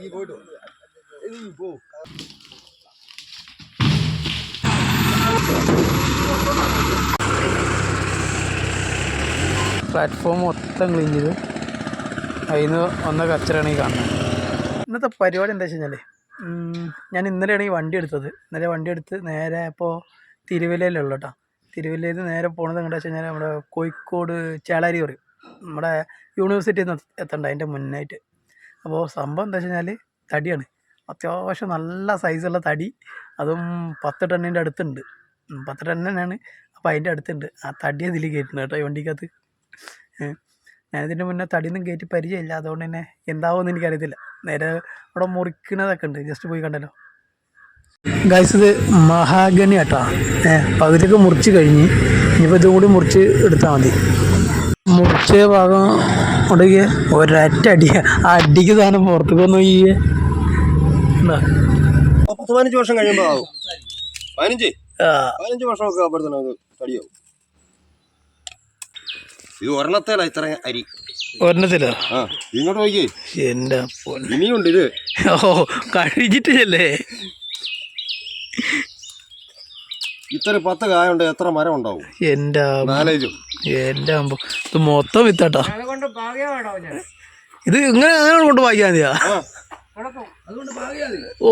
നീ പോയിട്ട് നീ പോ പ്ലാറ്റ്ഫോം മൊത്തം ക്ലീൻ ചെയ്ത്. അതിൽ നിന്ന് വന്ന കച്ചറാണ് ഈ കാണുന്നത്. ഇന്നത്തെ പരിപാടി എന്താ വെച്ച് കഴിഞ്ഞാൽ ഞാൻ ഇന്നലെയാണ് ഈ വണ്ടി എടുത്തത്. ഇന്നലെ വണ്ടി എടുത്ത് നേരെ ഇപ്പോൾ തിരുവല്ലയിലുള്ള കേട്ടോ തിരുവല്ലയിൽ നിന്ന് നേരെ പോണത് എങ്ങോട്ടാ വെച്ച് കഴിഞ്ഞാൽ നമ്മുടെ കോഴിക്കോട് ചേളാരി പറയും. നമ്മുടെ യൂണിവേഴ്സിറ്റിയിൽ നിന്ന് എത്തണ്ട അതിന്റെ മുന്നായിട്ട്. അപ്പോൾ സംഭവം എന്താ വെച്ച് കഴിഞ്ഞാൽ തടിയാണ്. അത്യാവശ്യം നല്ല സൈസുള്ള തടി. അതും പത്ത് ടണ്ണിന്റെ അടുത്തുണ്ട്. പത്ത് ടൺ തന്നെയാണ്. അപ്പോൾ അതിന്റെ അടുത്തുണ്ട്. ആ തടി അതിൽ കയറ്റുന്നത് കേട്ടോ വണ്ടിക്കകത്ത്. ഞാനിതിന്റെ മുന്നേ തടിയൊന്നും കയറ്റി പരിചയമില്ല. അതുകൊണ്ട് തന്നെ എന്താവുമെന്ന് എനിക്കറിയത്തില്ല. നേരെ അവിടെ മുറിക്കണതൊക്കെ ഉണ്ട്. ജസ്റ്റ് പോയി കണ്ടല്ലോ. ഗൈസ് ഇത് മഹാഗണി കേട്ടോ ഏ പകുതിയൊക്കെ മുറിച്ച് കഴിഞ്ഞ് ഇനിയിപ്പോൾ ഇതും കൂടി മുറിച്ച് എടുത്താൽ മതി. മുറിച്ച ഭാഗം ഒടുകിയ ഒരൊറ്റ അടി. ആ അടിക്ക് സാധനം പുറത്തേക്ക് വന്നു പത്ത് പതിനഞ്ച് വർഷം കഴിയുമ്പോ ആവും. പതിനഞ്ച്? പതിനഞ്ച് വർഷമൊക്കെ ആകുമ്പോഴത്തേനും അത് തടിയാവും. ഇത് ഒരെണ്ണത്തേല ഇത്ര അരി? ഒരെണ്ണത്തിലോ? ആ ഇങ്ങോട്ട് നോക്കി എന്റെ ഇനിയുണ്ട് ഇത്. ഓ കഴിഞ്ഞിട്ടില്ലേ ഇത്ര പത്ത് കായുണ്ട് എത്ര മരം ഉണ്ടാവും? എന്റെ നാലേജും എന്റെ അമ്പോ ഇത് മൊത്തം വിത്തട്ടാ. ഇത് ഇങ്ങനെ അങ്ങനെ കൊണ്ട് വായിക്കാൻ മതിയാ? ഓ.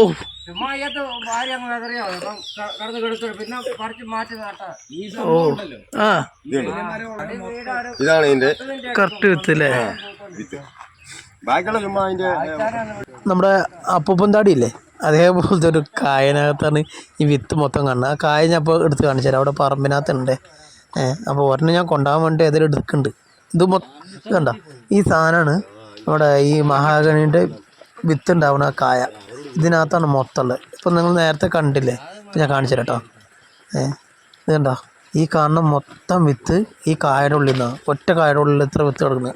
ആ. ഇതാണ് ഇതിന്റെ കറക്റ്റ് വിത്തല്ലേ നമ്മുടെ അപ്പൂപ്പൻ താടിയില്ലേ അതേപോലത്തെ ഒരു കായനകത്താണ് ഈ വിത്ത് മൊത്തം കാണുന്നത്. ആ കായ ഞാൻ ഇപ്പോൾ എടുത്ത് കാണിച്ചു തരാം. അവിടെ പറമ്പിനകത്തുണ്ട്. അപ്പോൾ ഒരെണ്ണം ഞാൻ കൊണ്ടുപോകാൻ വേണ്ടി അതിൽ എടുക്കുന്നുണ്ട്. ഇത് മൊത്തം കണ്ട? ഈ സാധനമാണ് നമ്മുടെ ഈ മഹാഗണിയുടെ വിത്ത് ഉണ്ടാവുന്ന കായ. ഇതിനകത്താണ് മൊത്തം ഉള്ളത് ഇപ്പം നിങ്ങൾ നേരത്തെ കണ്ടില്ലേ? ഞാൻ കാണിച്ചു തരാം കേട്ടോ. ഏഹ് ഇത് കണ്ടോ? ഈ കാണുന്ന മൊത്തം വിത്ത് ഈ കായയുടെ ഉള്ളിൽ നിന്നാണ്. ഒറ്റ കായയുടെ ഉള്ളിൽ എത്ര വിത്ത് കിടക്കുന്നത്.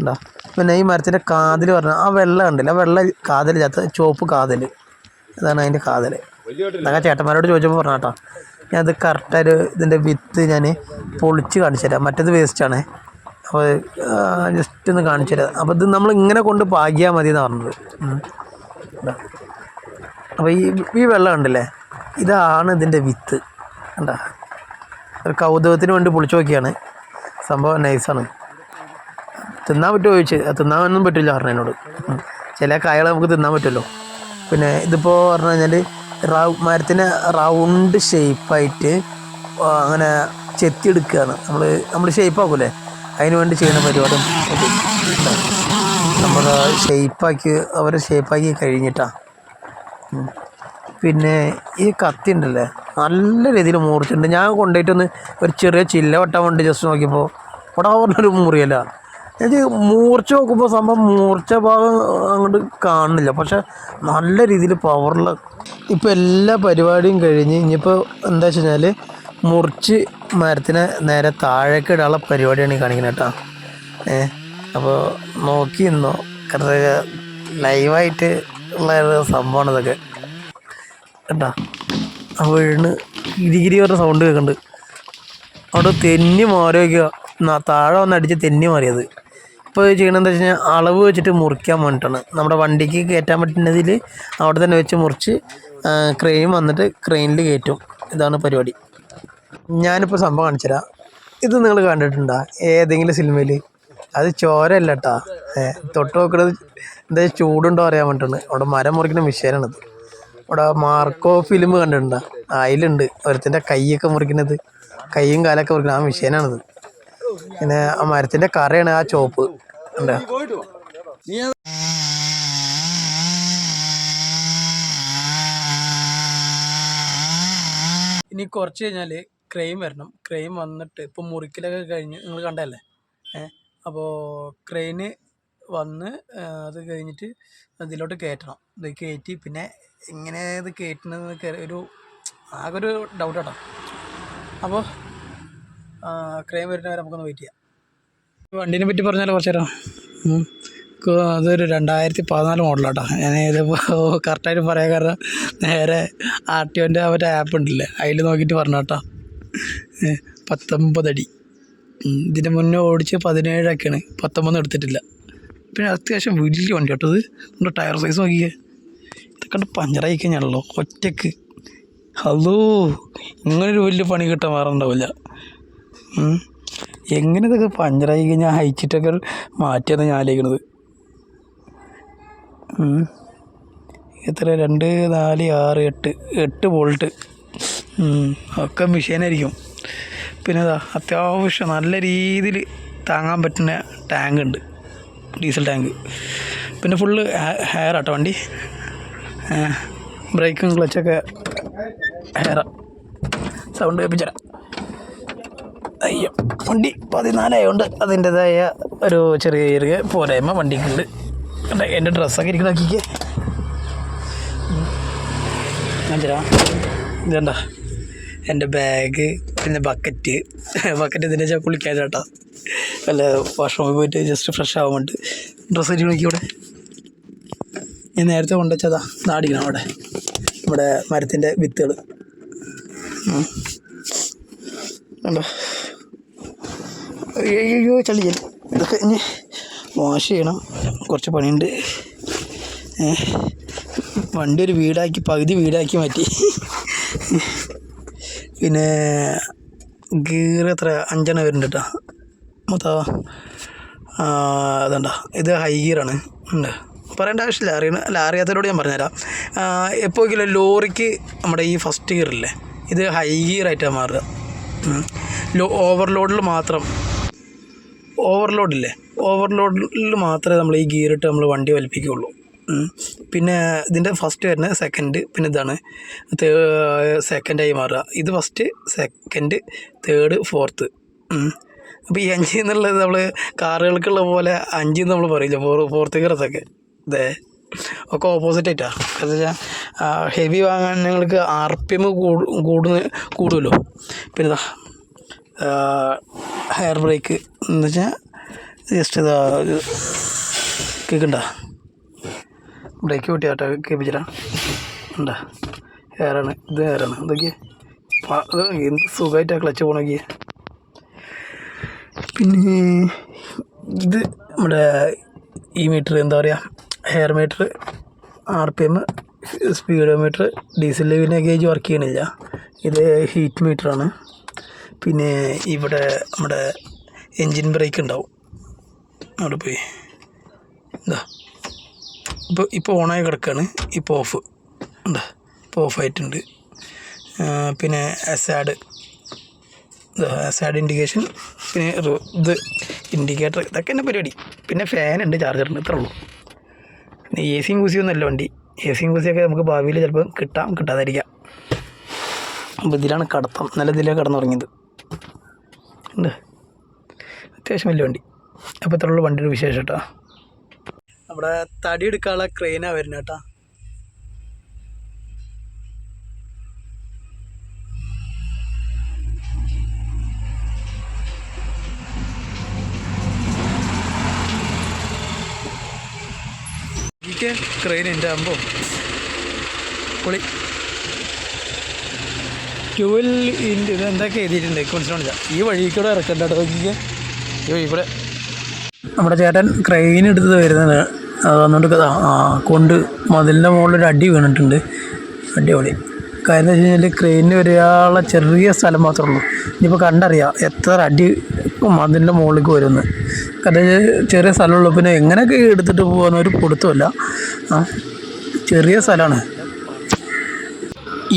ഉണ്ടോ പിന്നെ ഈ മരത്തിന്റെ കാതിൽ പറഞ്ഞാൽ ആ വെള്ളം ഉണ്ടല്ലോ ആ വെള്ള കാതിൽ ചത്ത ചുവപ്പ് കാതിൽ ഇതാണ് അതിന്റെ കാതൽ അതൊക്കെ ചേട്ടന്മാരോട് ചോദിച്ചപ്പോൾ പറഞ്ഞ കേട്ടോ ഞാൻ അത് കറക്റ്റായിട്ട് ഇതിന്റെ വിത്ത് ഞാൻ പൊളിച്ച് കാണിച്ചു തരാം. മറ്റേത് വേസ്റ്റാണ് അപ്പോൾ ജസ്റ്റ് ഒന്ന് കാണിച്ചു തരാം. അപ്പോൾ ഇത് നമ്മൾ ഇങ്ങനെ കൊണ്ട് പാകിയാൽ മതി എന്നാണ് പറഞ്ഞത് അപ്പോൾ ഈ ഈ വെള്ളം ഉണ്ടല്ലേ ഇതാണ് ഇതിന്റെ വിത്ത് കണ്ടോ? ഒരു കൗതുകത്തിന് വേണ്ടി പൊളിച്ചു നോക്കിയാണ്. സംഭവം നൈസാണ് തിന്നാൻ പറ്റുമോ ചോദിച്ച്. തിന്നാൻ തിന്നാനൊന്നും പറ്റില്ല പറഞ്ഞു എന്നോട്. ചില കായകൾ നമുക്ക് തിന്നാൻ പറ്റുമല്ലോ. പിന്നെ ഇതിപ്പോൾ പറഞ്ഞു കഴിഞ്ഞാൽ റൗ മരത്തിന് റൗണ്ട് ഷേപ്പായിട്ട് അങ്ങനെ ചെത്തിയെടുക്കുകയാണ് നമ്മൾ നമ്മൾ ഷേപ്പാക്കൂലേ അതിന് വേണ്ടി ചെയ്യുന്ന പരിപാടി നമ്മൾ ഷേപ്പാക്കി അവർ ഷേപ്പാക്കി കഴിഞ്ഞിട്ടാണ്. പിന്നെ ഈ കത്തി ഉണ്ടല്ലേ? നല്ല രീതിയിൽ മുറിച്ചിട്ടുണ്ട്. ഞാൻ കൊണ്ടുപോയിട്ടൊന്ന് ഒരു ചെറിയ ചില്ല വട്ടാൻ വേണ്ടി ജസ്റ്റ് നോക്കിയപ്പോൾ ഇവിടെ പറഞ്ഞൊരു മുറിയല്ല. ഇത് മൂർച്ച നോക്കുമ്പോൾ സംഭവം മൂർച്ച ഭാഗം അങ്ങോട്ട് കാണുന്നില്ല. പക്ഷെ നല്ല രീതിയിൽ പവറുള്ള ഇപ്പോൾ എല്ലാ പരിപാടിയും കഴിഞ്ഞ് ഇനിയിപ്പോൾ എന്താ വെച്ച് കഴിഞ്ഞാൽ മുറിച്ച് മരത്തിനെ നേരെ താഴേക്ക് ഇടാനുള്ള പരിപാടിയാണ് ഈ കാണിക്കുന്നത് കേട്ടോ. ഏ അപ്പോൾ നോക്കി നിന്നോ. കാരണം ലൈവായിട്ട് ഉള്ള സംഭവമാണ് ഇതൊക്കെ. കേട്ടോ ആ വീണ് ഗിരിഗിരി പറഞ്ഞ സൗണ്ട് കേൾക്കുന്നുണ്ട് അവിടെ തെന്നി മാറി താഴെ വന്ന് അടിച്ച് തെന്നി മാറിയത്. ഇപ്പോൾ ചെയ്യണമെന്ന് വെച്ച് കഴിഞ്ഞാൽ അളവ് വെച്ചിട്ട് മുറിക്കാൻ വേണ്ടിയിട്ടാണ്. നമ്മുടെ വണ്ടിക്ക് കയറ്റാൻ പറ്റുന്നതിൽ അവിടെ തന്നെ വെച്ച് മുറിച്ച് ക്രെയിൻ വന്നിട്ട് ക്രെയിനിൽ കയറ്റും. ഇതാണ് പരിപാടി. ഞാനിപ്പോൾ സംഭവം കാണിച്ചുതരാം. ഇത് നിങ്ങൾ കണ്ടിട്ടുണ്ടോ? ഏതെങ്കിലും സിനിമയിൽ അത് ചോരല്ല കേട്ടാ തൊട്ട് നോക്കണത് എന്താ ചൂടുണ്ടോ അറിയാൻ വേണ്ടിയിട്ടാണ്. അവിടെ മരം മുറിക്കുന്ന മിഷീനാണിത്. ഇവിടെ മാർക്കോ ഫിലിം കണ്ടിട്ടുണ്ടോ? അതിലുണ്ട്. ഒരുത്തിന്റെ കൈയൊക്കെ മുറിക്കുന്നത്. കൈയും കാലൊക്കെ മുറിക്കുന്നത് ആ മിഷീനാണിത്. പിന്നെ ആ മരത്തിന്റെ കറയാണ് ആ ചോപ്പ്. ഇനി കുറച്ച് കഴിഞ്ഞാൽ ക്രെയിം വരണം. ക്രെയിം വന്നിട്ട് ഇപ്പൊ മുറിക്കലൊക്കെ കഴിഞ്ഞ് നിങ്ങൾ കണ്ടല്ലേ ഏഹ് അപ്പോൾ ക്രെയിന് വന്ന് അത് കഴിഞ്ഞിട്ട് ഇതിലോട്ട് കയറ്റണം ഇത് കയറ്റി പിന്നെ എങ്ങനെ ഇത് കയറ്റുന്നത് ഒരു ആകെ ഒരു ഡൗട്ട് കേട്ടോ അപ്പോൾ ക്രെയിം വരുന്നവരെ നമുക്കൊന്ന് വെയിറ്റ് ചെയ്യാം. വണ്ടിനെ പറ്റി പറഞ്ഞാൽ കുറച്ച് അതൊരു രണ്ടായിരത്തി പതിനാല് മോഡലാട്ടോ ഞാൻ ഇതിപ്പോൾ കറക്റ്റായിട്ട് പറയാൻ കാരണം നേരെ ആർ ടി ഒന്റെ മറ്റേ ആപ്പ് ഉണ്ടല്ലേ? അതിൽ നോക്കിയിട്ട് പറഞ്ഞു കേട്ടോ. ഏ, പത്തൊമ്പത് അടി. ഉം. ഇതിന്റെ മുന്നേ ഓടിച്ച് പതിനേഴൊക്കെയാണ്. പത്തൊമ്പത് എടുത്തിട്ടില്ല. പിന്നെ അത്യാവശ്യം വലിയ വണ്ടി കേട്ടോ ഇത്. ടയർ സൈസ് നോക്കിയേ. ഇതൊക്കെ പഞ്ചറായി കഴിഞ്ഞാണല്ലോ ഒറ്റയ്ക്ക്. ഹലോ ഇങ്ങനൊരു വലിയ പണി കിട്ടാൻ ഉം. എങ്ങനെ ഇതൊക്കെ പഞ്ചറായി കഴിഞ്ഞാൽ അയച്ചിട്ടൊക്കെ മാറ്റിയാണ് ഞാൻ ആലോചിക്കണത്. എത്ര? രണ്ട് നാല് ആറ് എട്ട്. എട്ട് വോൾട്ട് ഉം. ഒക്കെ മെഷീനായിരിക്കും. പിന്നെ അതാ അത്യാവശ്യം നല്ല രീതിയിൽ താങ്ങാൻ പറ്റുന്ന ടാങ്ക് ഉണ്ട് ഡീസൽ ടാങ്ക്. പിന്നെ ഫുള്ള് ഹെയർ ആട്ടോ വണ്ടി. ബ്രേക്കും ക്ലച്ചൊക്കെ ഹെയറാണ് സൗണ്ട് കേൾപ്പിച്ചരാം. അയ്യോ വണ്ടി പതിനാലായതുകൊണ്ട് അതിന്റെതായ ഒരു ചെറിയ ചെറിയ പോരായ്മ വണ്ടിക്കുണ്ട്. കണ്ടേ എന്റെ ഡ്രസ്സൊക്കെ ഇരിക്കണ ആക്കിക്കേ മഞ്ചരാ ഇതണ്ട എന്റെ ബാഗ് പിന്നെ ബക്കറ്റ് ബക്കറ്റ് ഇതിന്റെ വെച്ചാൽ കുളിക്കാൻ ചേട്ടാ അല്ല വാഷ്റൂമിൽ പോയിട്ട് ജസ്റ്റ് ഫ്രഷ് ആവാൻ വേണ്ടി ഡ്രസ്സ് ഇരിക്കണ നോക്കി ഇവിടെ. ഞാൻ നേരത്തെ കൊണ്ടുവച്ചതാ നാടിക്കണം അവിടെ. ഇവിടെ മരത്തിന്റെ വിത്തുകൾ കണ്ടോ അയ്യോ ചളി ചളി ഇതൊക്കെ ഇനി വാഷ് ചെയ്യണം. കുറച്ച് പണിയുണ്ട്. വണ്ടി ഒരു വീടാക്കി പകുതി വീടാക്കി മാറ്റി. പിന്നെ ഗീർ എത്ര? അഞ്ചെണ്ണം വരുന്നുണ്ട് കേട്ടോ. മൊത്തം അതണ്ട ഇത് ഹൈ ഗിയറാണ് ഉണ്ട്. പറയേണ്ട ആവശ്യമില്ല. അറിയണ അല്ല അറിയാത്തവരോട് ഞാൻ പറഞ്ഞുതരാം. എപ്പോഴെങ്കിലും ലോറിക്ക് നമ്മുടെ ഈ ഫസ്റ്റ് ഗിയറില്ലേ ഇത് ഹൈ ഗിയറായിട്ടാണ് മാറുക. ലോ ഓവർലോഡിൽ മാത്രം ഓവർലോഡില്ലേ? ഓവർലോഡിൽ മാത്രമേ നമ്മൾ ഈ ഗിയറിട്ട് നമ്മൾ വണ്ടി വലിപ്പിക്കുകയുള്ളൂ. പിന്നെ ഇതിന്റെ ഫസ്റ്റ് വരുന്നത് സെക്കൻഡ് പിന്നെ ഇതാണ് സെക്കൻഡായി മാറുക. ഇത് ഫസ്റ്റ് സെക്കൻഡ് തേർഡ് ഫോർത്ത് അപ്പോൾ ഈ അഞ്ച് എന്നുള്ളത് നമ്മൾ കാറുകൾക്കുള്ള പോലെ അഞ്ച് നമ്മൾ പറയില്ല. ഫോർ ഫോർത്ത് ഗിയറത്തൊക്കെ ഇതേ ഒക്കെ ഓപ്പോസിറ്റ് ആയിട്ടാണ് എന്താ വെച്ചാൽ ഹെവി വാങ്ങാൻ നിങ്ങൾക്ക് ആർ പി എം കൂടുന്ന കൂടുമല്ലോ പിന്നെ ഹെയർ ബ്രേക്ക് എന്ന് വെച്ചാൽ ജസ്റ്റ് ഇതാ കേൾക്കണ്ട ബ്രേക്ക് കൂട്ടിയാട്ടോ കേൾപ്പിച്ചിട്ടാ. ഉണ്ടാ ഏറാണ് ഇത് ഏറാണ് ഇതൊക്കെ എന്ത് സുഖമായിട്ടാണ് ക്ലച്ച് പോകണമെങ്കിൽ പിന്നെ ഇത് നമ്മുടെ ഈ മീറ്റർ എന്താ പറയുക air meter R P M speedometer diesel പിന്നെ ഗേജ് വർക്ക് ചെയ്യണില്ല. ഇത് ഹീറ്റ് മീറ്ററാണ്. പിന്നെ ഇവിടെ നമ്മുടെ എൻജിൻ ബ്രേക്ക് ഉണ്ടാവും. അവിടെ പോയി. എന്താ ഇപ്പോൾ ഇപ്പോൾ ഓണായി കിടക്കുകയാണ് ഇപ്പോൾ ഓഫ്. എന്താ ഇപ്പോൾ ഓഫായിട്ടുണ്ട് പിന്നെ അസാഡ് അസാഡ് ഇൻഡിക്കേഷൻ പിന്നെ ഇത് ഇൻഡിക്കേറ്റർ ഇതൊക്കെ എന്റെ പരിപാടി. പിന്നെ ഫാൻ ഉണ്ട് ചാർജറിന് ഇത്രേ ഉള്ളൂ. പിന്നെ എ സിയും കുസിയും ഒന്നുമല്ല വണ്ടി. എ സിയും കൂസിയൊക്കെ നമുക്ക് ഭാവിയിൽ ചിലപ്പോൾ കിട്ടാം കിട്ടാതിരിക്കാം അപ്പോൾ ഇതിലാണ് കടത്തം. നല്ല ഇതിലാണ് കടന്നുറങ്ങിയത്. ഉണ്ട് അത്യാവശ്യം വലിയ വണ്ടി. അപ്പോൾ ഇത്രയുള്ള വണ്ടിയുടെ വിശേഷം കേട്ടോ. നമ്മുടെ തടി എടുക്കാനുള്ള ക്രെയിനാണ് വരുന്നത് കേട്ടോ. എനിക്ക് ക്രെയിൻ എന്റെ അമ്പോ. പൊളി. ട്വൽ ഇന്റെ ഇത് എന്തൊക്കെ എഴുതിയിട്ടുണ്ട്? മനസ്സിലാവില്ല ഈ വഴി കൂടെ ഇറക്കണ്ട കേട്ടോ നോക്കിക്കേ. വഴി നമ്മുടെ ചേട്ടൻ ക്രെയിൻ എടുത്തത് വരുന്നത്. അത് വന്നുകൊണ്ട് കൊണ്ട് മതിലിന്റെ മുകളിൽ ഒരു അടി വീണിട്ടുണ്ട്. അടിപൊളി. കാര്യം എന്ന് വെച്ച് കഴിഞ്ഞാൽ ക്രെയിനിന് വരെയുള്ള ചെറിയ സ്ഥലം മാത്രമേ ഉള്ളൂ. ഇനിയിപ്പോൾ കണ്ടറിയാം എത്ര അടി മതിലിന്റെ മുകളിലേക്ക് വരുമെന്ന് കാരണം ചെറിയ സ്ഥലമുള്ളൂ. പിന്നെ എങ്ങനെയൊക്കെ എടുത്തിട്ട് പോകുന്ന ഒരു പൊടുത്തമല്ല. ചെറിയ സ്ഥലമാണ്.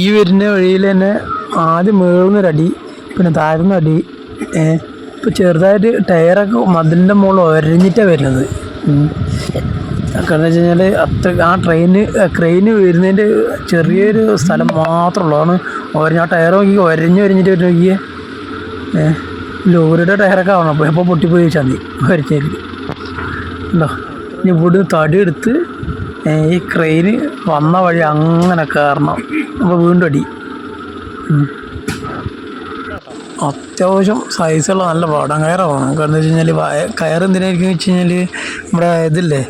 ഈ വരുന്ന വഴിയിൽ തന്നെ ആദ്യം മേളുന്നൊരടി പിന്നെ താഴ്ന്നടി ഇപ്പോൾ ചെറുതായിട്ട് ടയറൊക്കെ മതിലിന്റെ മുകളിൽ ഒരഞ്ഞിട്ടാണ് വരുന്നത്. കാരണം വെച്ച് കഴിഞ്ഞാൽ അത്ര ആ ട്രെയിന് ക്രെയിന് വരുന്നതിന്റെ ചെറിയൊരു സ്ഥലം മാത്രമേ ഉള്ളൂ. ഒരഞ്ഞ ആ ടയർ നോക്കി ഒരഞ്ഞ് ഒരഞ്ഞിട്ട് വരുന്ന നോക്കിയേ. ലോറിയുടെ ടയറൊക്കെ ആവണം. അപ്പോൾ എപ്പോൾ പൊട്ടിപ്പോയി വെച്ചാൽ മതി. വരച്ചേക്ക് ഉണ്ടോ ഇനി ഇവിടെ തടി എടുത്ത് ഈ ക്രെയിന് വന്ന വഴി അങ്ങനെ കയറണം. അപ്പോൾ വീണ്ടും അടി. അത്യാവശ്യം സൈസുള്ള നല്ല പാടം കയറാണ് കാരണം വെച്ച് കഴിഞ്ഞാൽ കയർ എന്തിനായിരിക്കും വെച്ച് കഴിഞ്ഞാൽ നമ്മുടെ ഇതില്ലേ?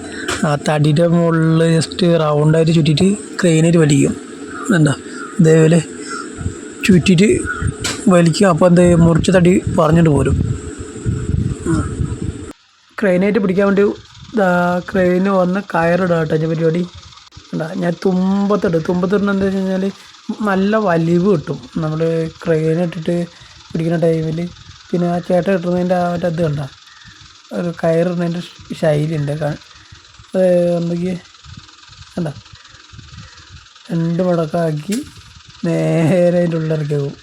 ആ തടിയുടെ മുകളിൽ ജസ്റ്റ് റൗണ്ടായിട്ട് ചുറ്റിയിട്ട് ക്രെയിനായിട്ട് വലിക്കും. എന്താ ഇതേപോലെ ചുറ്റിയിട്ട് വലിക്കും. അപ്പോൾ എന്ത്? മുറിച്ച തടി പറഞ്ഞിട്ട് പോരും. ക്രെയിനായിട്ട് പിടിക്കാൻ വേണ്ടി ക്രെയിന് വന്ന് കയറിടുക കേട്ടോ ഇതിന്റെ പരിപാടി. എന്താ ഞാൻ തുമ്പത്തിട്ട് തുമ്പത്തിടുന്ന എന്താ വെച്ച് കഴിഞ്ഞാൽ നല്ല വലിവ് കിട്ടും. നമ്മൾ ക്രെയിൻ ഇട്ടിട്ട് പിടിക്കുന്ന ടൈമിൽ പിന്നെ ആ ചേട്ട കിട്ടുന്നതിന്റെ ആ മറ്റേ ഇത് കണ്ട? ഒരു കയറിടുന്നതിന്റെ ശൈലി ഉണ്ട് അത് ഒന്നെങ്കിൽ കണ്ട? രണ്ട് മടക്കാക്കി നേരെ അതിന്റെ ഉള്ളിലിറക്കി പോകും.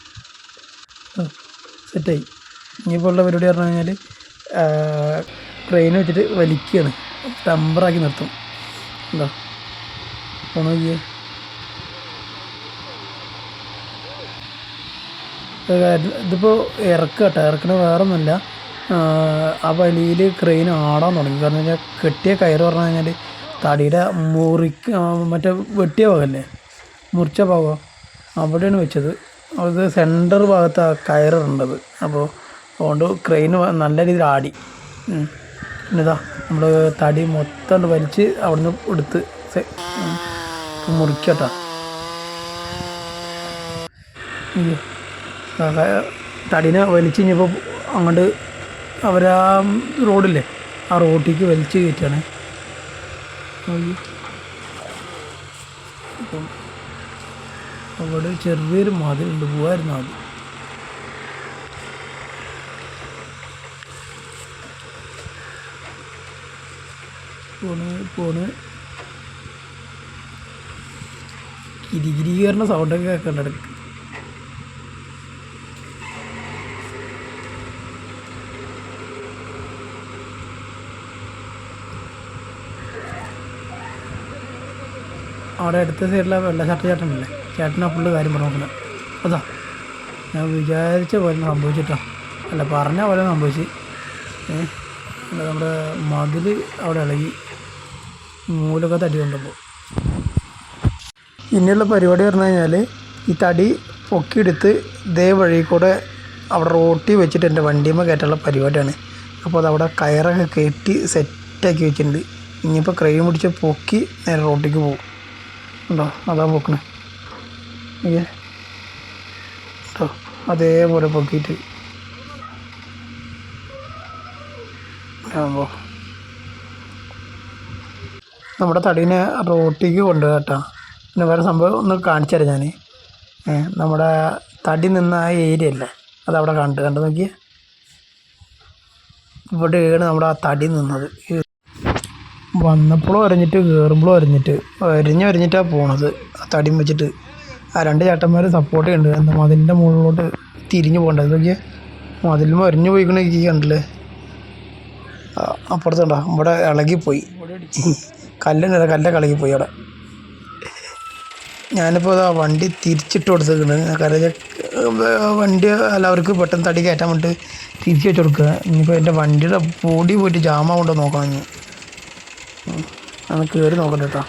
സെറ്റായി. ഇനിയിപ്പോൾ ഉള്ള പരിപാടി പറഞ്ഞു കഴിഞ്ഞാൽ ട്രെയിൻ വെച്ചിട്ട് വലിക്കുകയാണ്. ടമ്പറാക്കി നിർത്തും. എന്താ നോക്കിയേ ഇതിപ്പോൾ ഇറക്കുക കേട്ടോ ഇറക്കണ വേറെ ഒന്നുമില്ല ആ വലിയിൽ ക്രെയിൻ ആടാൻ തുടങ്ങി. കാരണം വെച്ചാൽ കെട്ടിയ കയറ് പറഞ്ഞു കഴിഞ്ഞാൽ തടിയുടെ മുറിക്ക് മറ്റേ വെട്ടിയ ഭാഗമല്ലേ മുറിച്ച ഭാഗം? അവിടെയാണ് വെച്ചത്. അത് സെന്റർ ഭാഗത്താണ് കയറുണ്ടത് അപ്പോൾ അതുകൊണ്ട് ക്രെയിൻ നല്ല രീതിയിൽ ആടി. പിന്നെ ഇതാ നമ്മൾ തടി മൊത്തം വലിച്ച് അവിടുന്ന് എടുത്ത് മുറിക്കട്ടോ. അയ്യോ. ആ തടീനെ വലിച്ച് കഴിഞ്ഞപ്പോൾ അങ്ങോട്ട് അവരാ റോഡില്ലേ ആ റോട്ടിലേക്ക് വലിച്ച് കയറ്റാണ്. അപ്പം അവിടെ ചെറിയൊരു മതിലുണ്ട് പോവായിരുന്നു അത്. പോണ് പോണ്. കിരികിരി കയറുന്ന സൗണ്ടൊക്കെ കേൾക്കണ്ട? അവിടെ അടുത്ത സൈഡിലെ ഷർട്ട് ചേട്ടനല്ലേ? ചേട്ടനാ ഫുള്ള് കാര്യം പറഞ്ഞു അതാ? ഞാൻ വിചാരിച്ച പോലെ സംഭവിച്ചിട്ടോ അല്ല പറഞ്ഞ പോലെ സംഭവിച്ചു. നമ്മുടെ മതിൽ അവിടെ ഇളകി. മൂലൊക്കെ തടി കൊണ്ടപ്പോൾ ഇനിയുള്ള പരിപാടി പറഞ്ഞു കഴിഞ്ഞാൽ ഈ തടി പൊക്കിയെടുത്ത് ഇതേ വഴി കൂടെ അവിടെ റോട്ടി വെച്ചിട്ട് എന്റെ വണ്ടിയുമ്പോൾ കയറ്റാനുള്ള പരിപാടിയാണ്. അപ്പോൾ അതവിടെ കയറൊക്കെ കെട്ടി സെറ്റാക്കി വെച്ചിട്ടുണ്ട്. ഇനിയിപ്പോൾ ക്രൈം പിടിച്ച് പൊക്കി നേരെ റോട്ടിക്ക് പോകും. ഉണ്ടോ? അതാ പൊക്കണേ. കേട്ടോ അതേപോലെ പൊക്കിയിട്ട് ആകുമ്പോൾ നമ്മുടെ തടീനെ റോട്ടിക്ക് കൊണ്ടുപോകാം കേട്ടോ പിന്നെ വേറെ സംഭവം ഒന്ന് കാണിച്ചു തരാം ഞാൻ നമ്മുടെ തടി നിന്ന ആ ഏരിയ അല്ലേ? അതവിടെ കണ്ട് കണ്ടു നോക്കിയേ. ഇവിടെയാണ് നമ്മുടെ ആ തടി നിന്നത്. വന്നപ്പോഴും ഒരഞ്ഞിട്ട് കയറുമ്പോഴും ഒരഞ്ഞിട്ട്. ഒരഞ്ഞ് ഒരഞ്ഞിട്ടാണ് പോണത്. തടിയും വെച്ചിട്ട്. ആ രണ്ട് ചേട്ടന്മാർ സപ്പോർട്ട് ചെയ്യുന്നുണ്ട് എന്താ മതിലിന്റെ മുകളിലോട്ട് തിരിഞ്ഞു പോകേണ്ടത് നോക്കിയേ. മതിലും ഒരഞ്ഞു പോയിക്കണ ഈ കണ്ടില്ലേ? അപ്പുറത്തുണ്ടോ ഇവിടെ ഇളകിപ്പോയി കല്ലുണ്ട് കല്ലൊക്കെ ഇളകിപ്പോയി അവിടെ. ഞാനിപ്പോൾ ആ വണ്ടി തിരിച്ചിട്ട് കൊടുത്തേക്കുന്നത് കാരണം വണ്ടി എല്ലാവർക്കും പെട്ടെന്ന് തടി കയറ്റാൻ വേണ്ടിയിട്ട് തിരിച്ചു വെച്ച് കൊടുക്കുക ഇനിയിപ്പോൾ എന്റെ വണ്ടിയുടെ പൊടി പോയിട്ട് ജാമാവുണ്ടോ നോക്കണം ഉം. ഒന്ന് കയറി നോക്കണ്ട കേട്ടോ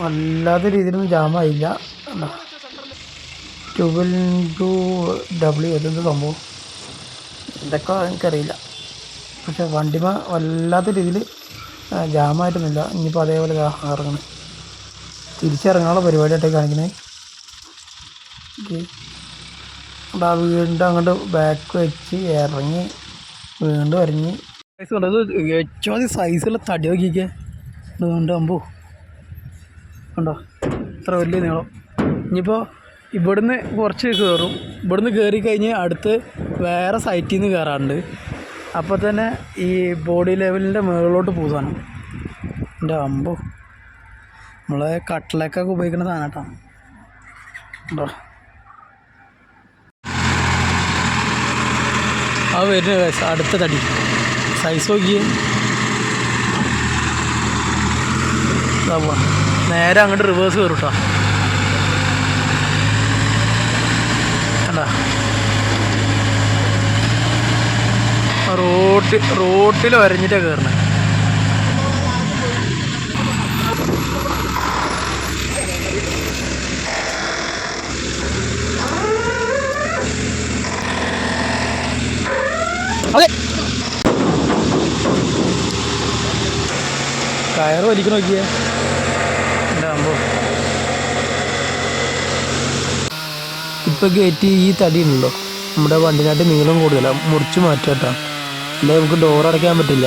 വല്ലാത്ത രീതിയിലൊന്നും ജാമായില്ല ട്യൂബിൽ ടു ഡബ്ല്യു അതെന്ത് സംഭവം. ഇതൊക്കെ എനിക്കറിയില്ല. പക്ഷെ വണ്ടിമ വല്ലാത്ത രീതിയിൽ ജാമായിട്ടൊന്നുമില്ല ഇനിയിപ്പോൾ അതേപോലെ ഇറങ്ങണം. തിരിച്ചിറങ്ങാനുള്ള പരിപാടിയായിട്ടേ കാണിക്കണേ. ഓക്കെ ആ വീണ്ടും അങ്ങോട്ട് ബാക്ക് വെച്ച് ഇറങ്ങി വീണ്ടും ഇറങ്ങി. സൈസ് കണ്ടത് ഏറ്റവും അധികം സൈസുള്ള തടി നോക്കിക്കേ. അതുകൊണ്ട് അമ്പോ? കണ്ടോ? ഇത്ര വലിയ നീളം. ഇനിയിപ്പോൾ ഇവിടുന്ന് കുറച്ച് കയറും ഇവിടുന്ന് കയറി കഴിഞ്ഞ് അടുത്ത് വേറെ സൈറ്റിൽ നിന്ന് കയറാറുണ്ട് അപ്പോൾ തന്നെ ഈ ബോഡി ലെവലിന്റെ മുകളിലോട്ട് പോകാനും എന്റെ അമ്പോ. നമ്മളെ കട്ടിലൊക്കെ ഉപയോഗിക്കുന്ന സാധനം കേട്ടോ. ഉണ്ടോ ആ വരുന്ന അടുത്ത തടി. സൈസ് നോക്കിയേ. നേരെ അങ്ങോട്ട് റിവേഴ്സ് കയറും കേട്ടോ കണ്ടാ റോഡ് റോട്ടിൽ വരഞ്ഞിട്ടാണ് കയറണേ അതെ കയറ് വലിക്കണ നോക്കിയേ. ഉണ്ടാകുമ്പോൾ ഇപ്പോൾ കയറ്റി ഈ തടി ഉണ്ടല്ലോ. നമ്മുടെ വണ്ടിനായിട്ട് നീളം കൂടുതലാണ് മുറിച്ച് മാറ്റാട്ടോ അല്ലെങ്കിൽ നമുക്ക് ഡോർ അടയ്ക്കാൻ പറ്റില്ല.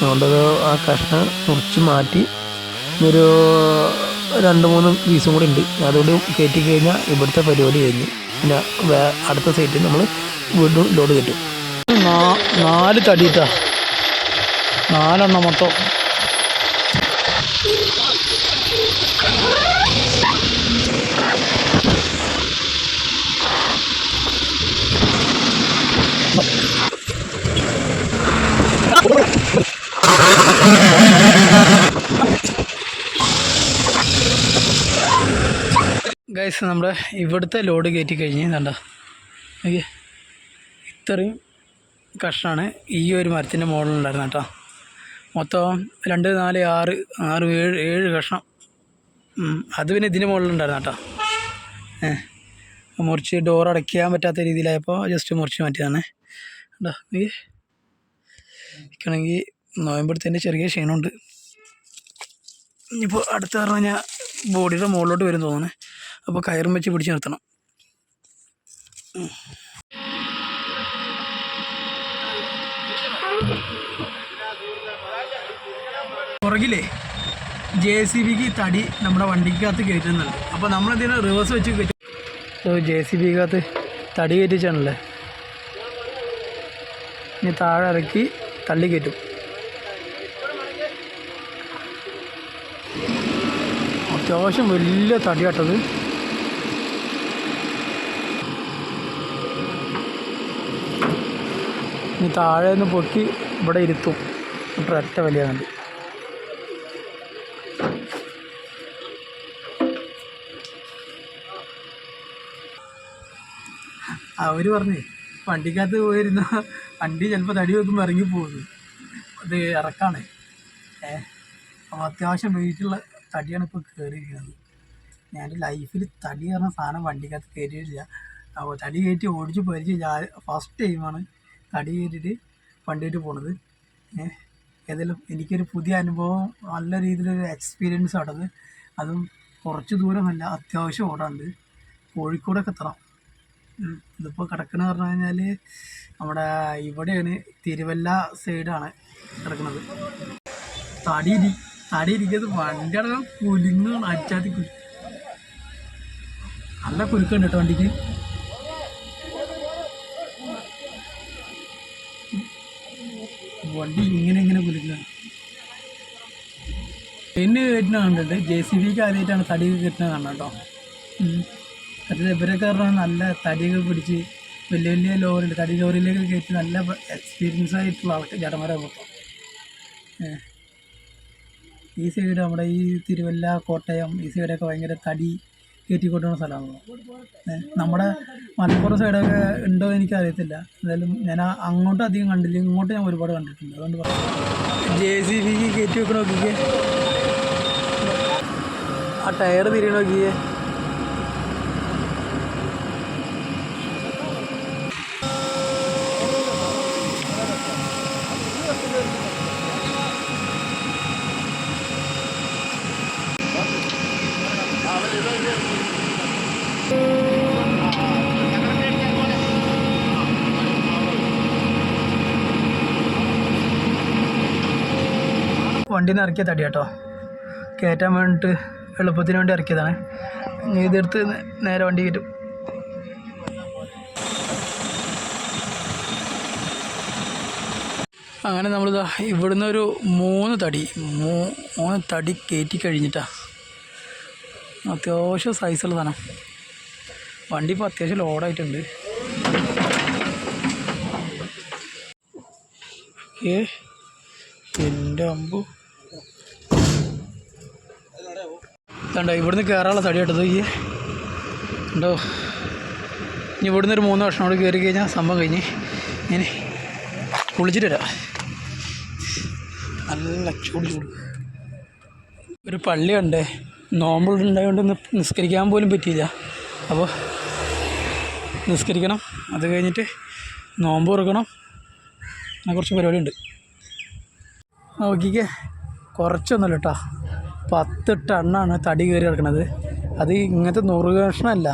അതുകൊണ്ടത് ആ കഷ്ണം മുറിച്ച് മാറ്റി ഒരു രണ്ട് മൂന്ന് പീസും കൂടി ഉണ്ട്. അതുകൊണ്ട് കയറ്റി കഴിഞ്ഞാൽ ഇവിടുത്തെ പരിപാടി കഴിഞ്ഞു. പിന്നെ അടുത്ത സൈറ്റിൽ നമ്മൾ വീണ്ടും ലോഡ് കയറ്റും നാല് തടിയിട്ടാ നാലെണ്ണം മൊത്തം. ഗൈസ് നമ്മുടെ ഇവിടുത്തെ ലോഡ് കയറ്റി കഴിഞ്ഞ് കണ്ട? ഇത്രയും കഷ്ണമാണ് ഈ ഒരു മരത്തിന്റെ മുകളിലുണ്ടായിരുന്നു കേട്ടോ. മൊത്തം രണ്ട് നാല് ആറ് ആറ് ഏഴ് ഏഴ് കഷ്ണം. അത് പിന്നെ ഇതിന്റെ മുകളിലുണ്ടായിരുന്നു കേട്ടോ. ഏഹ് മുറിച്ച് ഡോർ അടയ്ക്കാൻ പറ്റാത്ത രീതിയിലായപ്പോൾ ജസ്റ്റ് മുറിച്ച് മാറ്റിയതാണ്. കേട്ടോ എനിക്കാണെങ്കിൽ നോയമ്പെടുത്തതിന്റെ ചെറിയ ക്ഷീണമുണ്ട്. ഇനിയിപ്പോൾ അടുത്ത പറഞ്ഞു കഴിഞ്ഞാൽ ബോഡിയുടെ മുകളിലോട്ട് വരും തോന്നുന്നു. അപ്പോൾ കയറും വെച്ച് പിടിച്ച് നിർത്തണം. പുറകിലേ ജെ സി ബിക്ക് തടി നമ്മുടെ വണ്ടിക്കകത്ത് കയറ്റുന്നുണ്ട്. അപ്പോൾ നമ്മൾ ഇതിനെ റിവേഴ്സ് വെച്ച് കയറ്റും? ജെ സി ബിക്കകത്ത് തടി കയറ്റിച്ചാണല്ലേ? ഇനി താഴെ ഇറക്കി തള്ളി കയറ്റും. അത്യാവശ്യം വലിയ തടിയാട്ടത് ഇനി താഴെ നിന്ന് പൊക്കി ഇവിടെ ഇരുത്തും. ഒറ്റ വലിയ കണ്ട് അവർ പറഞ്ഞേ വണ്ടിക്കകത്ത് പോയിരുന്ന വണ്ടി ചിലപ്പോൾ തടി വെക്കുമ്പോൾ ഇറങ്ങി പോകുന്നു അത് ഇറക്കാണ്. ഏ അപ്പോൾ അത്യാവശ്യം വെയിറ്റുള്ള തടിയാണ് ഇപ്പോൾ കയറിയിരിക്കുന്നത് ഞാൻ ലൈഫിൽ തടി പറഞ്ഞ സാധനം വണ്ടിക്കകത്ത് കയറിയിട്ടില്ല അപ്പോൾ തടി കയറ്റി ഓടിച്ച് പരിചയമില്ല ഫസ്റ്റ് ടൈമാണ് തടി കയറ്റിയിട്ട് വണ്ടിയിട്ട് പോണത്. ഏതായാലും എനിക്കൊരു പുതിയ അനുഭവം നല്ല രീതിയിലൊരു എക്സ്പീരിയൻസ് ആണത്. അതും കുറച്ച് ദൂരമല്ല അത്യാവശ്യം ഓടാണ്ട് കോഴിക്കോടൊക്കെ എത്തണം. ഇതിപ്പോൾ കിടക്കണ പറഞ്ഞു കഴിഞ്ഞാൽ നമ്മുടെ ഇവിടെയാണ് തിരുവല്ല സൈഡാണ് കിടക്കുന്നത് തടി തടി ഇരിക്കുന്നത് വണ്ടി അടക്കം കുലുങ്ങാണ് അച്ചാത്തി കുലു നല്ല കുലുക്കുണ്ട് കേട്ടോ വണ്ടിക്ക്. വണ്ടി ഇങ്ങനെ ഇങ്ങനെ കുരുക്കാണ് പിന്നെ കയറ്റുന്ന കണ്ടിട്ടുണ്ട്. ജെ സി ബിക്ക് ആദ്യമായിട്ടാണ് തടി കിട്ടുന്നത് കാണുന്നത് കേട്ടോ. അതിൽ ഇവരൊക്കെ പറഞ്ഞാൽ നല്ല തടിയൊക്കെ പിടിച്ച് വലിയ വലിയ ലോറിയിൽ തടി ലോറിയിലേക്ക് കയറ്റി നല്ല എക്സ്പീരിയൻസ് ആയിട്ടുള്ള ആൾക്ക് ചേട്ടന്മാരെ പോകും ഏ. ഈ സൈഡ് നമ്മുടെ ഈ തിരുവല്ല കോട്ടയം ഈ സൈഡൊക്കെ ഭയങ്കര തടി കയറ്റി കൊണ്ടുപോകുന്ന സ്ഥലമാണ്. നമ്മുടെ മലപ്പുറം സൈഡൊക്കെ ഉണ്ടോ എനിക്ക് എനിക്കറിയത്തില്ല. എന്തായാലും ഞാൻ അങ്ങോട്ട് അധികം കണ്ടില്ല. ഇങ്ങോട്ട് ഞാൻ ഒരുപാട് കണ്ടിട്ടുണ്ട്. അതുകൊണ്ട് പറയാം. ജെ സി ബിക്ക് കയറ്റി വെക്കണ നോക്കിക്കേ. ആ ടയർ തിരിയണ നോക്കിയേ വണ്ടിയിൽ നിന്ന് ഇറക്കിയ തടി കേട്ടോ കയറ്റാൻ വേണ്ടിയിട്ട് എളുപ്പത്തിന് വേണ്ടി ഇറക്കിയതാണ്. ഇതെടുത്ത് നേരെ വണ്ടി കയറ്റും. അങ്ങനെ നമ്മളിതാ ഇവിടുന്ന് ഒരു മൂന്ന് തടി മൂന്ന് തടി കയറ്റി കഴിഞ്ഞിട്ടാ. അത്യാവശ്യം സൈസുള്ള സാധനം. വണ്ടി ഇപ്പോൾ അത്യാവശ്യം ലോഡായിട്ടുണ്ട് ഏ എന്റെ അമ്പു. ഇതുണ്ടോ ഇവിടുന്ന് കയറാനുള്ള തടി കേട്ടത് ഈ. ഉണ്ടോ ഇനി ഇവിടുന്ന് ഒരു മൂന്ന് വർഷം കൂടി കയറി കഴിഞ്ഞാൽ സംഭവം കഴിഞ്ഞ് ഇനി കുളിച്ചിട്ട് വരാം. നല്ല ചൂട് ചൂട്. ഒരു പള്ളി ഉണ്ടേ നോമ്പുണ്ടായതുകൊണ്ട് നിസ്കരിക്കാൻ പോലും പറ്റിയില്ല. അപ്പോൾ നിസ്കരിക്കണം. അത് കഴിഞ്ഞിട്ട് നോമ്പ് തുറക്കണം. അങ്ങനെ കുറച്ച് പരിപാടി ഉണ്ട് നോക്കിക്കേ കുറച്ചൊന്നുമല്ല കേട്ടോ. പത്ത് ടണ്ണാണ് തടി കയറി കിടക്കുന്നത് അത് ഇങ്ങനത്തെ നൂറ് കഷ്ണമല്ല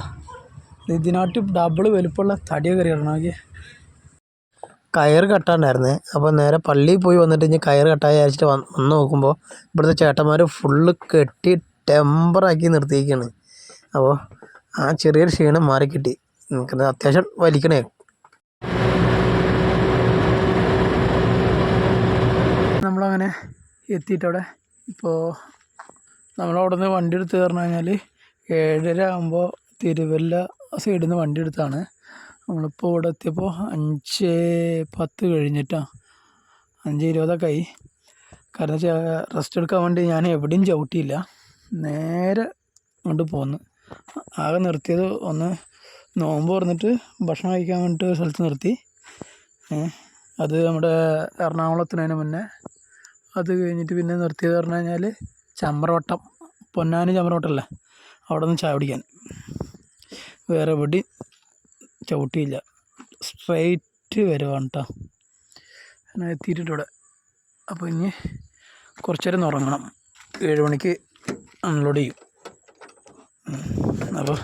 ഇതിനായിട്ട് ഡബിൾ വലുപ്പമുള്ള തടി കയറി കിടക്കണം നോക്കിയേ. കയർ കെട്ടാണ്ടായിരുന്നു. അപ്പോൾ നേരെ പള്ളിയിൽ പോയി വന്നിട്ട് ഇനി കയർ കെട്ടാൻ വിചാരിച്ചിട്ട് വന്ന് നോക്കുമ്പോൾ ഇവിടുത്തെ ചേട്ടന്മാർ ഫുള്ള് കെട്ടി ടെമ്പറാക്കി നിർത്തിയിരിക്കുകയാണ് അപ്പോൾ ആ ചെറിയൊരു ക്ഷീണം മാറി കിട്ടി എനിക്കത് അത്യാവശ്യം വലിക്കണേ. നമ്മളങ്ങനെ എത്തിയിട്ടവിടെ. ഇപ്പോൾ നമ്മളവിടെ നിന്ന് വണ്ടി എടുത്ത് പറഞ്ഞു കഴിഞ്ഞാൽ ഏഴര ആകുമ്പോൾ തിരുവല്ല സൈഡിൽ നിന്ന് വണ്ടി എടുത്താണ് നമ്മളിപ്പോൾ ഇവിടെ എത്തിയപ്പോൾ അഞ്ച് പത്ത് കഴിഞ്ഞിട്ടാണ് അഞ്ച് ഇരുപതൊക്കെ ആയി. കാരണം റെസ്റ്റ് എടുക്കാൻ വേണ്ടി ഞാൻ എവിടെയും ചവിട്ടിയില്ല. നേരെ കൊണ്ട് പോന്ന്. ആകെ നിർത്തിയത് ഒന്ന് നോമ്പ് തുറന്നിട്ട് ഭക്ഷണം കഴിക്കാൻ വേണ്ടിയിട്ട് സ്ഥലത്ത് നിർത്തി. അത് നമ്മുടെ എറണാകുളത്തിനു മുന്നേ. അത് കഴിഞ്ഞിട്ട് പിന്നെ നിർത്തിയത് പറഞ്ഞു കഴിഞ്ഞാൽ ചമ്രവട്ടം പൊന്നാനി ചമ്രവട്ടമല്ലേ അവിടെ നിന്ന് ചായ പിടിക്കാൻ വേറെ എവിടെ ചവിട്ടിയില്ല. സ്ട്രൈറ്റ് വരുവാണ് കേട്ടോ ഞാൻ എത്തിയിട്ടുണ്ട് അപ്പോൾ ഇനി കുറച്ചേരം ഉറങ്ങണം. ഏഴ് മണിക്ക് അൺലോഡ് ചെയ്യും. അപ്പോൾ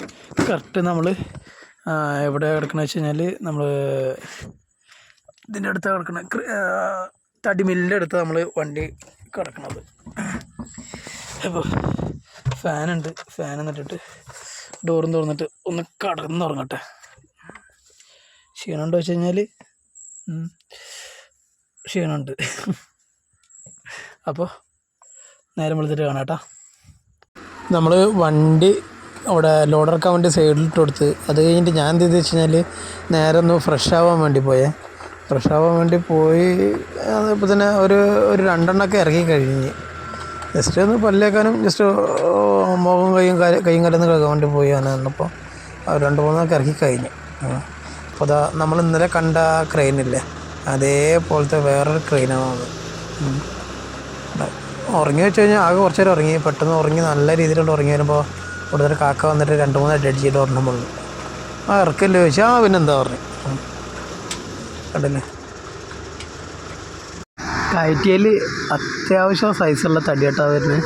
കറക്റ്റ് നമ്മൾ എവിടെ കിടക്കണമെന്ന് വെച്ച് കഴിഞ്ഞാൽ നമ്മൾ ഇതിന്റെ അടുത്ത് കിടക്കണ. തടിമില്ലിന്റെ അടുത്ത് നമ്മൾ വണ്ടി കിടക്കണത്. അപ്പോൾ ഫാനുണ്ട് ഫാൻ എന്നിട്ടിട്ട് ഡോറും തുറന്നിട്ട് ഒന്ന് കടന്ന് കടന്നുറങ്ങട്ടെ. ക്ഷീണമുണ്ടോ വെച്ച് കഴിഞ്ഞാൽ ക്ഷീണമുണ്ട്. അപ്പോൾ നേരം വെളുത്തിട്ട് കാണാം കേട്ടോ. നമ്മൾ വണ്ടി അവിടെ ലോഡർ ഇറക്കാൻ വേണ്ടി സൈഡിലിട്ട് കൊടുത്ത് അത് കഴിഞ്ഞിട്ട് ഞാൻ എന്ത് ചെയ്തെന്ന് വെച്ച് കഴിഞ്ഞാൽ നേരെ ഒന്ന് ഫ്രഷ് ആവാൻ വേണ്ടി പോയേ. ഫ്രഷ് ആവാൻ വേണ്ടി പോയി അതിപ്പോൾ തന്നെ ഒരു ഒരു രണ്ടെണ്ണമൊക്കെ ഇറങ്ങി കഴിഞ്ഞ്. ജസ്റ്റ് ഒന്ന് പല്ലേക്കാനും ജസ്റ്റ് മുഖം കൈയും കൈയും കല്ലെന്ന് കഴുകാൻ വേണ്ടി പോയി വന്നപ്പോൾ രണ്ട് മൂന്നൊക്കെ ഇറക്കി കഴിഞ്ഞു. അപ്പോൾ അതാ നമ്മൾ ഇന്നലെ കണ്ട ക്രെയിനില്ലേ അതേപോലത്തെ വേറൊരു ക്രെയിനാണ് അത്. ഉറങ്ങി വെച്ച് കഴിഞ്ഞാൽ ആകെ കുറച്ച് നേരം ഉറങ്ങി. പെട്ടെന്ന് ഉറങ്ങി നല്ല രീതിയിലുള്ള ഉറങ്ങി വരുമ്പോൾ കൂടുതൽ കാക്ക വന്നിട്ട് രണ്ട് മൂന്ന് അടി അടിച്ചിട്ട് വന്നു ആ ഇറക്കല്ലേ ചോദിച്ചാൽ ആ പിന്നെന്താ പറഞ്ഞു? കണ്ടില്ലേ? കയറ്റിയൽ അത്യാവശ്യം സൈസുള്ള തടിയട്ടാ വരുന്നത്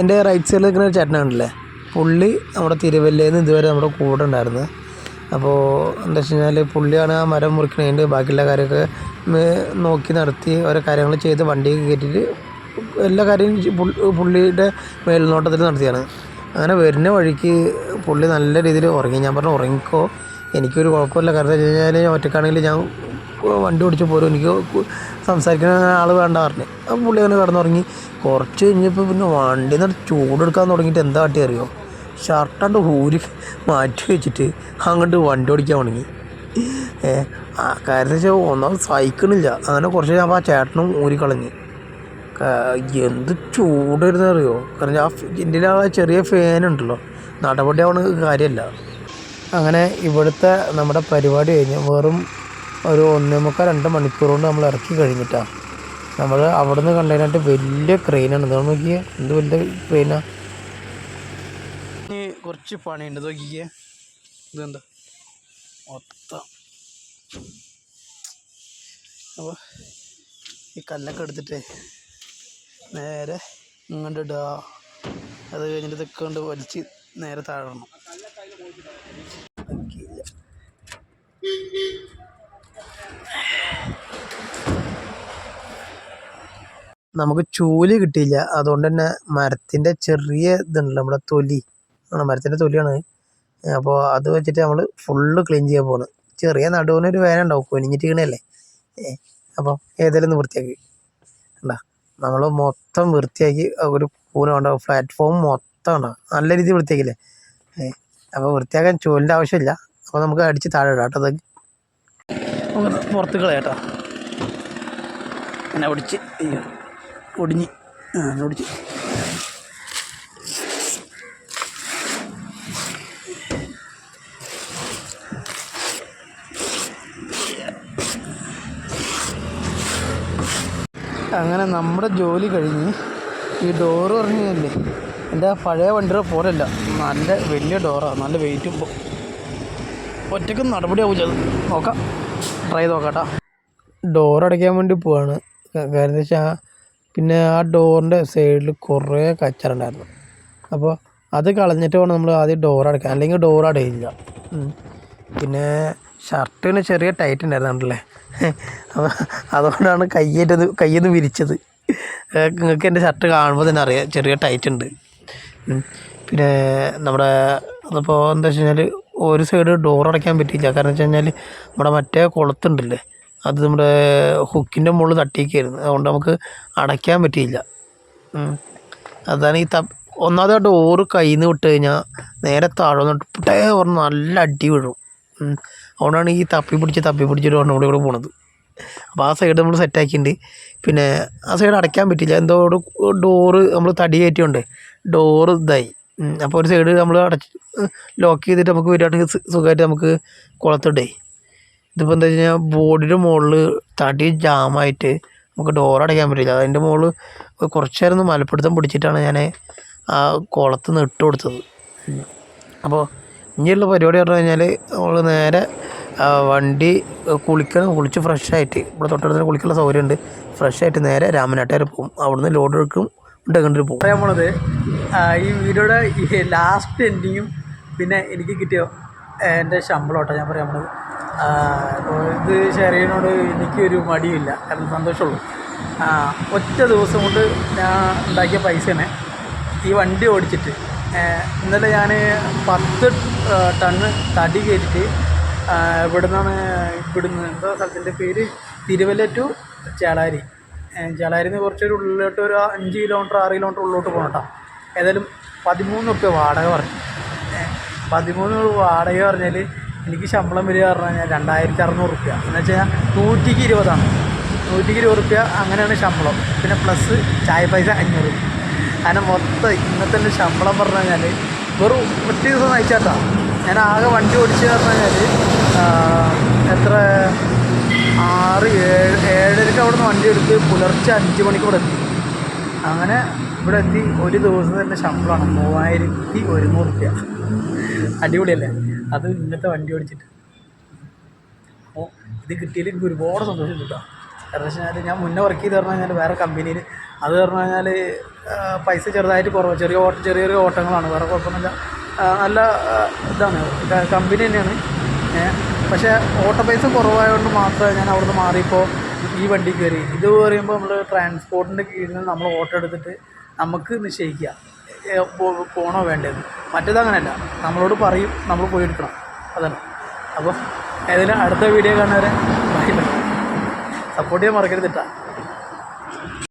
എന്റെ റൈറ്റ് സൈഡിൽ നിൽക്കുന്ന ഒരു ചേട്ടനാണല്ലേ പുള്ളി നമ്മുടെ തിരുവല്ലയിൽ നിന്ന് ഇതുവരെ നമ്മുടെ കൂടെ ഉണ്ടായിരുന്നു. അപ്പോൾ എന്താ വെച്ച് കഴിഞ്ഞാൽ പുള്ളിയാണ് ആ മരം മുറിക്കണതിന്റെ ബാക്കിയുള്ള കാര്യമൊക്കെ നോക്കി നടത്തി ഓരോ കാര്യങ്ങൾ ചെയ്ത് വണ്ടിയൊക്കെ കയറ്റിയിട്ട് എല്ലാ കാര്യവും പുള്ളിയുടെ മേൽനോട്ടത്തിൽ നടത്തിയാണ്. അങ്ങനെ വരുന്ന വഴിക്ക് പുള്ളി നല്ല രീതിയിൽ ഉറങ്ങി. ഞാൻ പറഞ്ഞു ഉറങ്ങിക്കോ. എനിക്കൊരു കുഴപ്പമില്ല. കാരണം വെച്ച് കഴിഞ്ഞാൽ ഒറ്റക്കാണെങ്കിൽ ഞാൻ വണ്ടി ഓടിച്ച് പോരും. എനിക്ക് സംസാരിക്കുന്ന ആൾ വേണ്ട പറഞ്ഞു. ആ പുള്ളി അങ്ങനെ കിടന്നുറങ്ങി. കുറച്ച് കഴിഞ്ഞപ്പോൾ പിന്നെ വണ്ടി നിന്ന് ചൂടെടുക്കാൻ തുടങ്ങിയിട്ട് എന്താ കാട്ടി അറിയോ? ഷർട്ടാണ്ട് ഊരി മാറ്റി വെച്ചിട്ട് അങ്ങോട്ട് വണ്ടി ഓടിക്കാൻ തുടങ്ങി. ഏ ആ കാര്യം വെച്ചാൽ ഒന്നാമത് സഹിക്കണില്ല. അങ്ങനെ കുറച്ച് ഞാൻ ആ ചേട്ടനും ഊരിക്കളഞ്ഞ് കളഞ്ഞ്. എന്ത് ചൂടായിരുന്നു അറിയോ? കാരണം ആ എന്റെ ആ ചെറിയ ഫാനുണ്ടല്ലോ ആവണ കാര്യമല്ല അങ്ങനെ ഇവിടുത്തെ നമ്മുടെ പരിപാടി കഴിഞ്ഞ് വെറും ഒരു ഒന്നേ മുക്കാൽ രണ്ട് മണിക്കൂർ കൊണ്ട് നമ്മൾ ഇറക്കി കഴിഞ്ഞിട്ടാണ് നമ്മൾ അവിടെ നിന്ന് കണ്ടതിനായിട്ട് വലിയ ക്രെയിനാണ് ഇത് നോക്കിയേ എന്ത് വലിയ ക്രെയിനാ കുറച്ച് പണിയുണ്ട്. നോക്കിയേ ഇതെന്താ? മൊത്തം. അപ്പോൾ ഈ കല്ലൊക്കെ എടുത്തിട്ട് നേരെ ഇങ്ങോട്ട് ഇടുക അത് കഴിഞ്ഞിട്ട് ഇതൊക്കെ കൊണ്ട് വലിച്ച് നേരെ താഴണം നമുക്ക് ചൂൽ കിട്ടിയില്ല. അതുകൊണ്ട് തന്നെ മരത്തിന്റെ ചെറിയ ഇതുണ്ടല്ലോ നമ്മുടെ തൊലി. ആണ് മരത്തിന്റെ തൊലിയാണ്. അപ്പോൾ അത് വെച്ചിട്ട് നമ്മൾ ഫുള്ള് ക്ലീൻ ചെയ്യാൻ പോകുന്നത് ചെറിയ നടുവിനൊരു വേന ഉണ്ടാവും കുനിഞ്ഞിട്ട് വീണല്ലേ അപ്പോൾ ഏതെങ്കിലും ഒന്ന് വൃത്തിയാക്കി. ഉണ്ടാ നമ്മൾ മൊത്തം വൃത്തിയാക്കി ഒരു കൂന ഉണ്ടാവും പ്ലാറ്റ്ഫോം മൊത്തം ഉണ്ടാവും നല്ല രീതിയിൽ വൃത്തിയാക്കില്ലേ അപ്പോൾ വൃത്തിയാക്കാൻ ചൂലിന്റെ ആവശ്യമില്ല. അപ്പോൾ നമുക്ക് അടിച്ച് താഴെ ഇടാം കേട്ടോ പുറത്ത് കളയാട്ടോ എന്നെ ഒടിച്ച് ഒടിഞ്ഞ്. ഒടിച്ച്. അങ്ങനെ നമ്മുടെ ജോലി കഴിഞ്ഞ് ഈ ഡോറ് പറഞ്ഞില്ലേ? എന്റെ പഴയ വണ്ടിയുടെ പോലല്ല നല്ല വലിയ ഡോറാണ് നല്ല വെയിറ്റും ഒറ്റയ്ക്ക് നടപടിയാവും അത്. നോക്കാം. ട്രൈ നോക്കട്ടെ. ഡോർ അടയ്ക്കാൻ വേണ്ടി പോവാണ്. കാരണം വെച്ചാൽ പിന്നെ ആ ഡോറിന്റെ സൈഡിൽ കുറേ കച്ചറുണ്ടായിരുന്നു അപ്പോൾ അത് കളഞ്ഞിട്ട് വേണം നമ്മൾ ആദ്യം ഡോർ അടയ്ക്കാൻ. അല്ലെങ്കിൽ ഡോർ അടയില്ല. പിന്നെ ഷർട്ടിന് ചെറിയ ടൈറ്റ് ഉണ്ടായിരുന്നു കണ്ടല്ലേ? അപ്പോൾ അതുകൊണ്ടാണ് കയ്യേറ്റത് കയ്യെന്ന് വിരിച്ചത്. നിങ്ങൾക്ക് എന്റെ ഷർട്ട് കാണുമ്പോൾ തന്നെ അറിയാം ചെറിയ ടൈറ്റ് ഉണ്ട്. പിന്നെ നമ്മുടെ അതിപ്പോൾ എന്താ വെച്ച് കഴിഞ്ഞാൽ ഒരു സൈഡ് ഡോർ അടയ്ക്കാൻ പറ്റിയില്ല. കാരണം വെച്ച് കഴിഞ്ഞാൽ നമ്മുടെ മറ്റേ കുളത്തുണ്ടല്ലേ അത് നമ്മുടെ ഹുക്കിന്റെ മുകളിൽ തട്ടിയൊക്കെയായിരുന്നു അതുകൊണ്ട് നമുക്ക് അടയ്ക്കാൻ പറ്റിയില്ല. അതാണ് ഈ ത ഒന്നാമത് ആ കയ്യിൽ നിന്ന് വിട്ട് കഴിഞ്ഞാൽ നേരെ താഴെ പുട്ടേ പറഞ്ഞ് നല്ല അടി വീഴും. അതുകൊണ്ടാണ് ഈ തപ്പി പിടിച്ച് തപ്പി പിടിച്ചിട്ട് ഒരെണ്ണം കൂടി പോണത്. അപ്പോൾ ആ സൈഡ് നമ്മൾ സെറ്റാക്കിയിട്ടുണ്ട് പിന്നെ ആ സൈഡ് അടയ്ക്കാൻ പറ്റില്ല എന്തോ ഡോറ് നമ്മൾ തടി കയറ്റിയുണ്ട് ഡോറ് ഇതായി. അപ്പോൾ ഒരു സൈഡ് നമ്മൾ അടച്ച് ലോക്ക് ചെയ്തിട്ട് നമുക്ക് വരികയാണെങ്കിൽ സുഖമായിട്ട് നമുക്ക് കുളത്തിടേ ഇതിപ്പോൾ എന്താ വെച്ച് കഴിഞ്ഞാൽ ബോർഡിന്റെ മുകളിൽ തടി ജാമായിട്ട് നമുക്ക് ഡോർ അടയ്ക്കാൻ പറ്റില്ല. അതിന്റെ മുകളിൽ ഒന്ന് മലപ്പിടുത്തം പിടിച്ചിട്ടാണ് ഞാൻ ആ കുളത്ത് നിന്ന് ഇട്ട് കൊടുത്തത്. അപ്പോൾ ഇനിയുള്ള പരിപാടി പറഞ്ഞു കഴിഞ്ഞാൽ നമ്മൾ നേരെ വണ്ടി കുളിക്കണം കുളിച്ച് ഫ്രഷ് ആയിട്ട്. ഇവിടെ തൊട്ടടുത്ത് കുളിക്കാനുള്ള സൗകര്യമുണ്ട്. ഫ്രഷ് ആയിട്ട് നേരെ രാമനാട്ടുകാർ പോകും. അവിടുന്ന് ലോഡ് എടുക്കും. ഉണ്ടെങ്കിൽ പോകും. പറയാൻ പോണത് ഈ വീഡിയോയുടെ ലാസ്റ്റ് എൻഡിങ്ങും പിന്നെ എനിക്ക് കിട്ടിയ എന്റെ ശമ്പളം ഞാൻ പറയാൻ പോണത്. ഇത് ഷെയർ ചെയ്യുന്നതോട് എനിക്കൊരു മടിയില്ല കാരണം സന്തോഷമുള്ളൂ. ഒറ്റ ദിവസം കൊണ്ട് ഞാൻ ഉണ്ടാക്കിയ പൈസനെ ഈ വണ്ടി ഓടിച്ചിട്ട് ഇന്നലെ ഞാൻ പത്ത് ടണ്ണ് തടി കയറ്റിട്ട് ഇവിടുന്നാണ് ഇവിടുന്ന് എന്താ സ്ഥലത്തിന്റെ പേര്? തിരുവല്ല ടു ചേളാരി. ചേളാരിന്ന് കുറച്ചൊരു ഉള്ളിലോട്ട് ഒരു അഞ്ച് കിലോമീറ്റർ ആറ് കിലോമീറ്റർ ഉള്ളിലോട്ട് പോകണം കേട്ടോ. ഏതായാലും പതിമൂന്ന് റുപ്യ വാടക പറഞ്ഞു. പതിമൂന്ന് വാടക പറഞ്ഞാൽ എനിക്ക് ശമ്പളം വരിക പറഞ്ഞു കഴിഞ്ഞാൽ രണ്ടായിരത്തി അറുന്നൂറ് റുപ്യ എന്ന് വെച്ചാൽ നൂറ്റിക്ക് ഇരുപതാണ്. നൂറ്റിക്ക് ഇരുപത് റുപ്യ അങ്ങനെയാണ് ശമ്പളം. പിന്നെ പ്ലസ് ചായ പൈസ അഞ്ഞൂറ്. അങ്ങനെ മൊത്തം ഇന്നത്തെ ശമ്പളം പറഞ്ഞു കഴിഞ്ഞാൽ വെറും ഒറ്റ ദിവസം നയിച്ചാട്ടാ. ഞാൻ ആകെ വണ്ടി ഓടിച്ചു പറഞ്ഞു കഴിഞ്ഞാൽ എത്ര ആറ് ഏഴ് ഏഴരയ്ക്ക് അവിടെ നിന്ന് വണ്ടി എടുത്ത് പുലർച്ചെ അഞ്ച് മണിക്ക് ഇവിടെ എത്തി. അങ്ങനെ ഇവിടെ എത്തി. ഒരു ദിവസം തന്നെ ശമ്പളമാണ് മൂവായിരത്തി ഒരുന്നൂറ് രൂപ അടിപൊളിയല്ലേ? അത് ഇന്നത്തെ വണ്ടി ഓടിച്ചിട്ട്. അപ്പോൾ ഇത് കിട്ടിയതിൽ എനിക്ക് ഒരുപാട് സന്തോഷം കിട്ടാം. കാരണം വെച്ച് കഴിഞ്ഞാൽ ഞാൻ മുന്നേ വർക്ക് ചെയ്ത് പറഞ്ഞു കഴിഞ്ഞാൽ വേറെ കമ്പനിയിൽ അത് പറഞ്ഞു കഴിഞ്ഞാൽ പൈസ ചെറുതായിട്ട് കുറവ്. ചെറിയ ഓട്ട ചെറിയ ചെറിയ ഓട്ടങ്ങളാണ്. വേറെ കുഴപ്പമൊന്നുമില്ല. നല്ല ഇതാണ്. കമ്പനി തന്നെയാണ്. പക്ഷേ ഓട്ടോ പൈസ കുറവായതുകൊണ്ട് മാത്രമേ ഞാൻ അവിടുന്ന് മാറിയപ്പോൾ ഈ വണ്ടി കയറി ഇത് പറയുമ്പോൾ നമ്മൾ ട്രാൻസ്പോർട്ടിന്റെ കീഴിൽ നമ്മൾ ഓട്ടോ എടുത്തിട്ട് നമുക്ക് നിശ്ചയിക്കുക. പോകണോ വേണ്ടത് മറ്റേത് അങ്ങനെയല്ല. നമ്മളോട് പറയും നമ്മൾ പോയി എടുക്കണം. അതാണ്. അപ്പോൾ ഏതായാലും അടുത്ത വീഡിയോ കാണുന്നവരെ സപ്പോർട്ട് ചെയ്യാൻ മറക്കരുത് കേട്ടോ